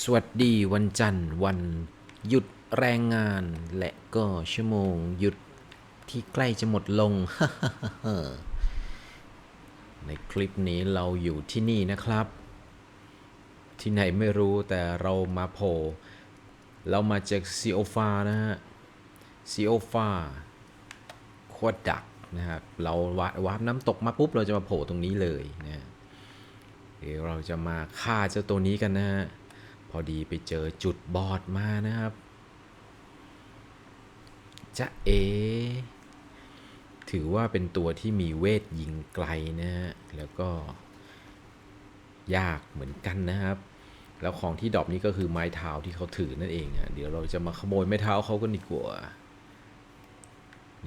สวัสดีวันจันทร์วันหยุดแรงงานและก็ชั่วโมงหยุดที่ใกล้จะหมดลง ในคลิปนี้เราอยู่ที่นี่นะครับ ที่ไหนไม่รู้แต่เรามาโผล่เรามาจากซีโอฟานะฮะซีโอฟาโคตรดักนะครับเราวาดวาดน้ำตกมาปุ๊บเราจะมาโผล่ตรงนี้เลยนะเดี๋ยวเราจะมาฆ่าเจ้าตัวนี้กันนะฮะ พอดีไปเจอจุดบอดมานะครับจะเอ ถือว่าเป็นตัวที่มีเวทยิงไกลนะฮะ แล้วก็ยากเหมือนกันนะครับ แล้วของที่ดรอปนี้ก็คือไม้เท้าที่เขาถือนั่นเองอะเดี๋ยวเราจะมาขโมยไม้เท้าเขากันดีกว่า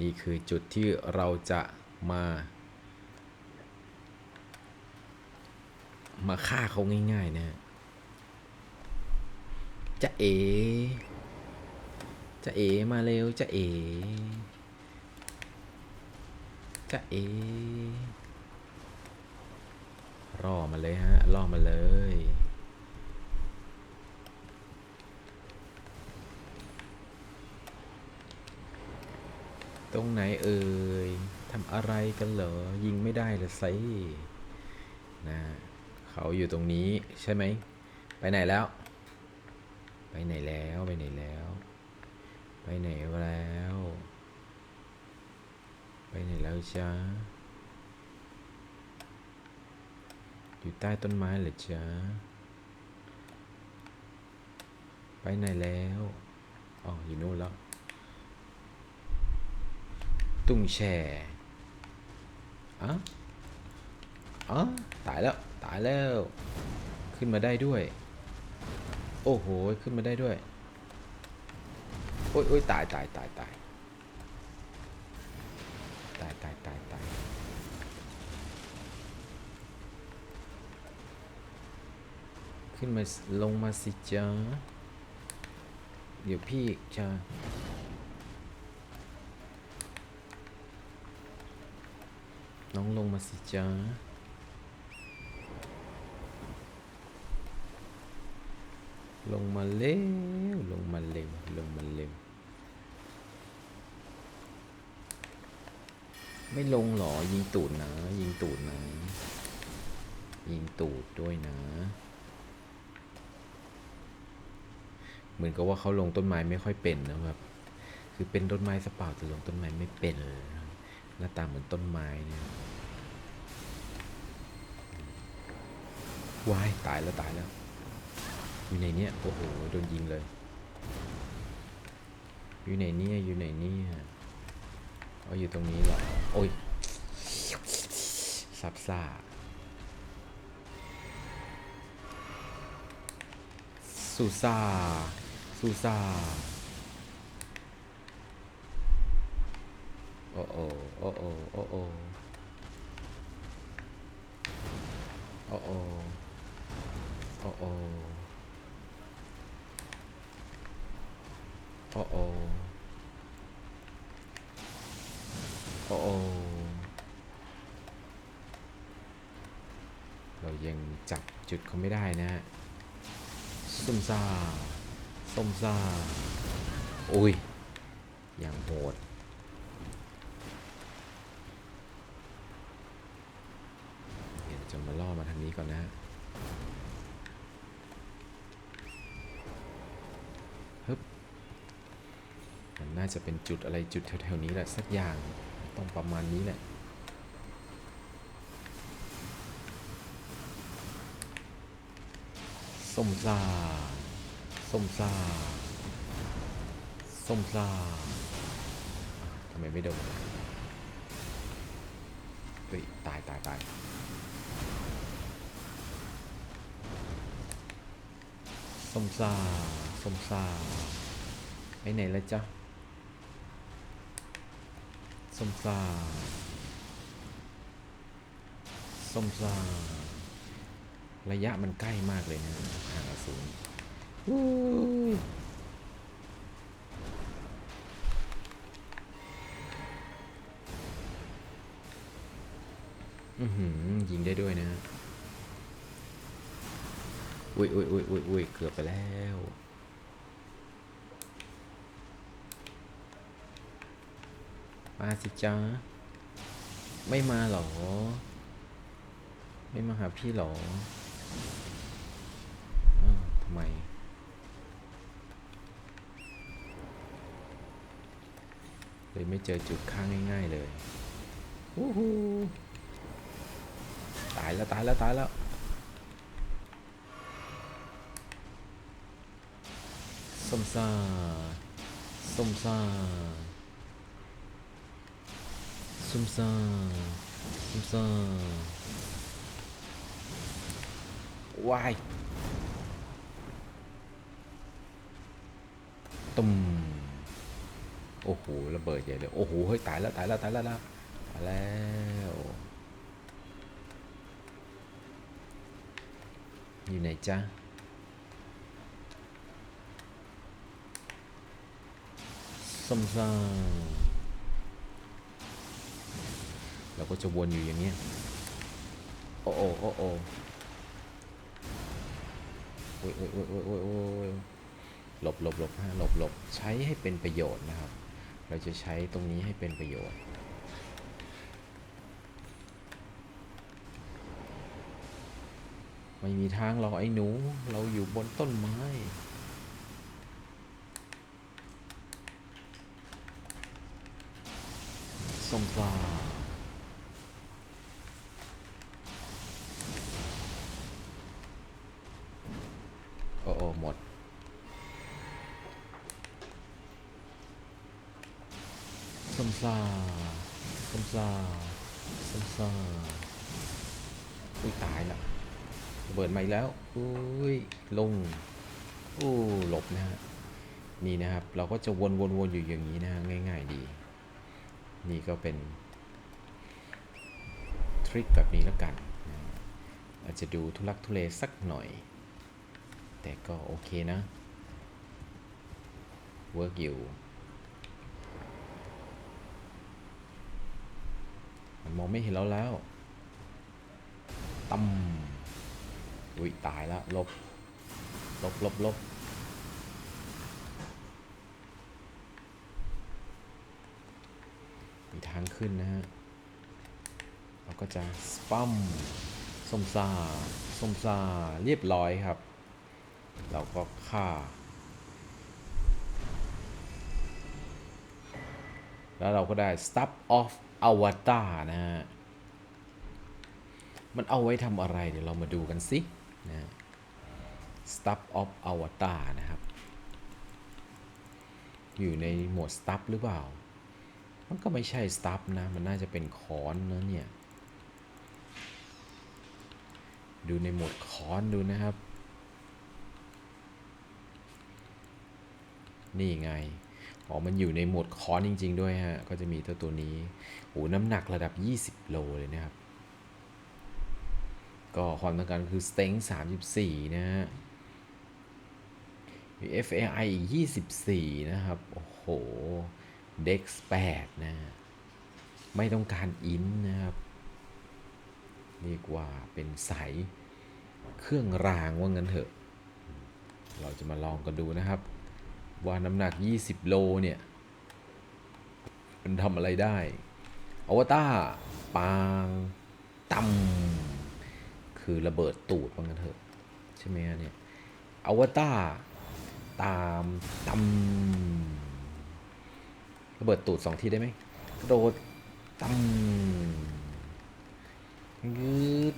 นี่คือจุดที่เราจะมา มาฆ่าเขาง่ายๆนะฮะ จะเอ จะเอมาเร็ว จะเอ จะเอล่อมาเลยฮะล่อมาเลย ตรงไหนเอ่ยทำอะไรกันเหรอ ยิงไม่ได้เลยไซนะ เขาอยู่ตรงนี้ใช่ไหม ไปไหนแล้ว ไปไหนแล้วไปไหนแล้ว ไปไหนแล้ว ไปไหนแล้วจ๊ะอยู่ใต้ต้นไม้เหรอจ๊ะไปไหนแล้วอ๋ออยู่นู่นแล้ว ตุ้งแช่อะอ๋อตายแล้ว ตายแล้ว ขึ้นมาได้ด้วย โอ้โห ขึ้นมาได้ด้วย โอ้ยโอ้ยตายตายตายตายตายตายตายตายขึ้นมาลงมาสิจ้าเดี๋ยวพี่จะน้องลงมาสิจ้า ลงมาเร็ว ลงมาเร็ว ลงมาเร็ว ไม่ลงหรอ ยิงตูดนะ ยิงตูดนะ ยิงตูดด้วยนะ เหมือนกับว่าเขาลงต้นไม้ไม่ค่อยเป็นนะครับ คือเป็นต้นไม้สเปล่าแต่ลงต้นไม้ไม่เป็นหน้าตาเหมือนต้นไม้เนี่ยว้ายตายแล้วตายแล้ว อยู่ในเนี้ยโอ้โหโดนยิงเลย อยู่ในเนี้ยอยู่ในเนี้ยเอาอยู่ตรงนี้เหรอโอ้ยซับซ่าซูซ่าซูซ่าโอ้โอโอ้โอโอ้โอโอ้โอโอ้โอโอ้โอโอ้โอเรายังจับจุดเขาไม่ได้นะฮะส้มซ่าส้มซ่าอุ้ย อย่างโหดเดี๋ยวจะมาล่อมาทางนี้ก่อนนะฮะ ฮึบมั น่าจะเป็นจุดอะไรจุดแถวๆนี้แหละสักอย่างต้องประมาณนี้แหละส้มซ่าส้มซ่าส้มซ่าทำไมไม่โดนเฮ้ยตายตายตายส้มซ่าส้มซ่าไปไหนแล้วจ๊ะ ส้มซ่าส้มซ่าระยะมันใกล้มากเลยนะห่างอสูรอุ้ยอือหือยิงได้ด้วยนะออุ้ยอุ้ยอุ้ยอุ้ยอุ้ยเกือบไปแล้ว มาสิจ้าไม่มาหรอ ไม่มาหาพี่หรออ้าวทำไม เลยไม่เจอจุดข้างง่าย ๆ เลยวู้ฮูตายแล้วตายแล้วตายแล้วส้มซ่าส้มซ่า ส้มซ่าส้มซ่าวายตุ่มโอ้โหระเบิดใหญ่เลยโอ้โหเฮ้ยตายแล้วตายแล้วตายแล้วนะตายแล้วอยู่ไหนจ๊ะส้มซ่า เราก็จะวนอยู่อย่างเงี้ยโอ้โอ้โอ้โอ้โอ้ยโอ้ยโอ้ยโอ้ยโอ้ยโอ้ยหลบหลบหลบฮะหลบหลบใช้ให้เป็นประโยชน์นะครับ เราจะใช้ตรงนี้ให้เป็นประโยชน์ไม่มีทางหรอกไอ้หนู เราอยู่บนต้นไม้ส้มปลา โอ้โอหมดส้มซ่าส้มซ่าส้มซาอุ้ยตายละระเบิดมาอีกแล้ว อุ้ย ลง อู้หลบนะฮะ นี่นะครับ เราก็จะวนวนวนอยู่อย่างนี้นะฮะ ง่าย ๆ ดี นี่ก็เป็น ทริคแบบนี้แล้วกัน อาจจะดูทุลักทุเลสักหน่อย แต่ก็โอเคนะเวิร์กอยู่มันมองไม่เห็นเราแล้วตั้มอุ้ยตายแล้วลบ ลบลบลบมีทางขึ้นนะฮะ เราก็จะสปัมส้มซาส้มซาเรียบร้อยครับ เราก็ฆ่า แล้วเราก็ได้ Stop of Avatar นะฮะ มันเอาไว้ทำอะไร เดี๋ยวเรามาดูกันสินะ Stop of Avatar นะครับ อยู่ในหมวด Stop หรือเปล่า มันก็ไม่ใช่ Stop นะ มันน่าจะเป็นคอนนะเนี่ย ดูในหมวดคอนดูนะครับ นี่ไงอ๋อมันอยู่ในโหมดค้อนจริง ๆ ด้วยฮะ ก็จะมีตัวตัวนี้โอ้น้ำหนักระดับ 20 โลเลยนะครับ ก็ความต้องการคือ strength 34 นะฮะ FAI อีก 24 นะครับ โอ้โห Dex 8นะฮะไม่ต้องการอินนะครับเรียกว่าเป็นสายเครื่องรางว่างั้นเถอะ เราจะมาลองกันดูนะครับ ว่าน้ำหนัก 20 โลเนี่ย มันทำอะไรได้อวตารปางตำคือระเบิดตูดว่างั้นเถอะ ใช่ไหมฮะเนี่ยอวตารตามตำระเบิดตูดสองทีได้ไหมกระโดดตำยืด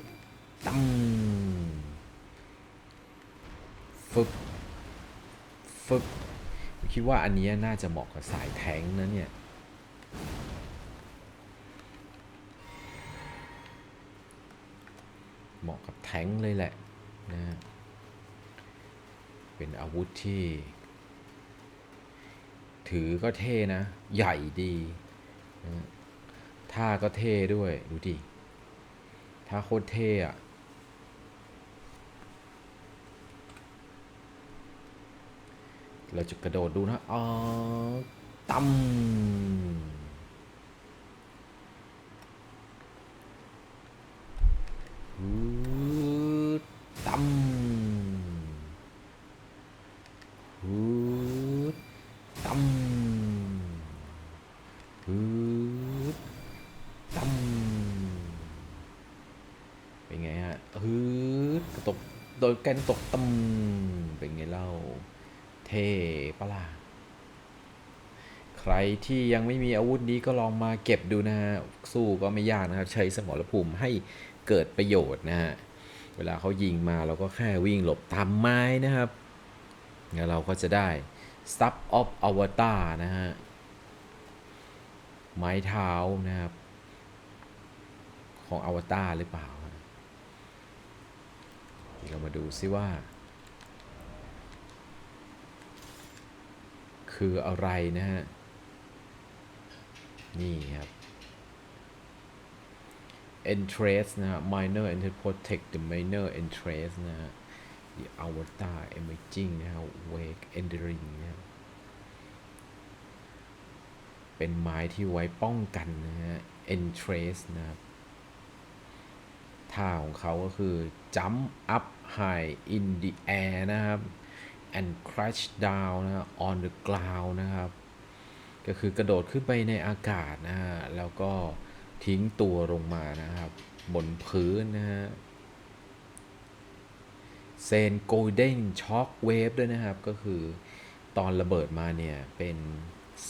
ตั้มฟึบฟึบ คิดว่าอันนี้น่าจะเหมาะกับสายแทงนะเนี่ย เหมาะกับแทงเลยแหละนะเป็นอาวุธที่ ถือก็เท่นะ ใหญ่ดีนะท่าก็เท่ด้วย ดูดิถ้าโคตรเท่อะ เราจะกระโดดดูนะอ๋อตัมตัมตัมตัมเป็นไงฮะฮึตกโดยแกนรตกตัม เท่ปะล่ะใครที่ยังไม่มีอาวุธนี้ก็ลองมาเก็บดูนะฮะ สู้ก็ไม่ยากนะครับ ใช้สมรภูมิให้เกิดประโยชน์นะฮะ เวลาเขายิงมาเราก็แค่วิ่งหลบตามไม้นะครับแล้วเราก็จะได้ Sub of Avatar นะฮะ ไม้เท้านะครับ ของอวตารหรือเปล่า เรามาดูซิว่า คืออะไรนะฮะ นี่ครับ interest นะฮะ minor interest protect the minor interest นะฮะ the avatar emerging นะฮะ wake entering นะเป็นไม้ที่ไว้ป้องกันนะฮะ interest นะครับท่าของเขาก็คือ jump up high in the air นะครับ and crash down นะ on the ground นะครับ ก็คือกระโดดขึ้นไปในอากาศนะฮะ แล้วก็ทิ้งตัวลงมานะครับ บนพื้นนะฮะเซนโกลเด้นช็อคเวฟด้วยนะครับ ก็คือตอนระเบิดมาเนี่ย เป็น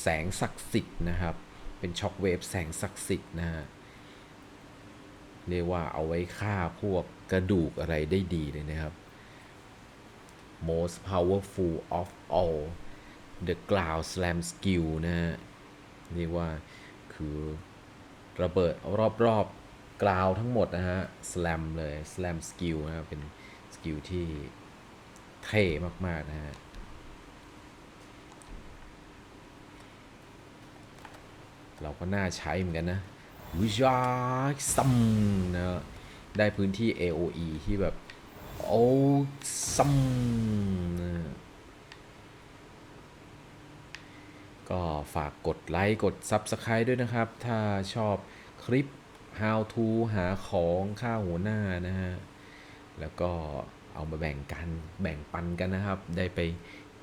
แสงศักดิ์สิทธิ์นะครับ เป็นช็อคเวฟแสงศักดิ์สิทธิ์นะฮะเรียกว่าเอาไว้ฆ่าพวกกระดูกอะไรได้ดีเลยนะครับ most powerful of all the ground slam skill นะฮะเรียกว่าคือระเบิดรอบๆกราวทั้งหมดนะฮะ slam เลย slam skill นะเป็นสกิลที่เท่มากๆนะฮะเราก็น่าใช้เหมือนกันนะวิชาซัมนะได้พื้นที่ AOE ที่แบบ โอ้ซัมก็ฝากกดไลค์กด Subscribe ด้วยนะครับ ถ้าชอบคลิป How to หาของค่าหัวหน้านะฮะ แล้วก็เอามาแบ่งกันแบ่งปันกันนะครับ ได้ไป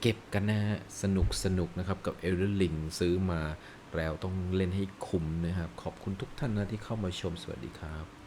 เก็บกันนะฮะ สนุกสนุกนะครับกับ e l d e r Ring ซื้อมาแล้วต้องเล่นให้คุ้มนะครับ ขอบคุณทุกท่านนะที่เข้ามาชมสวัสดีครับ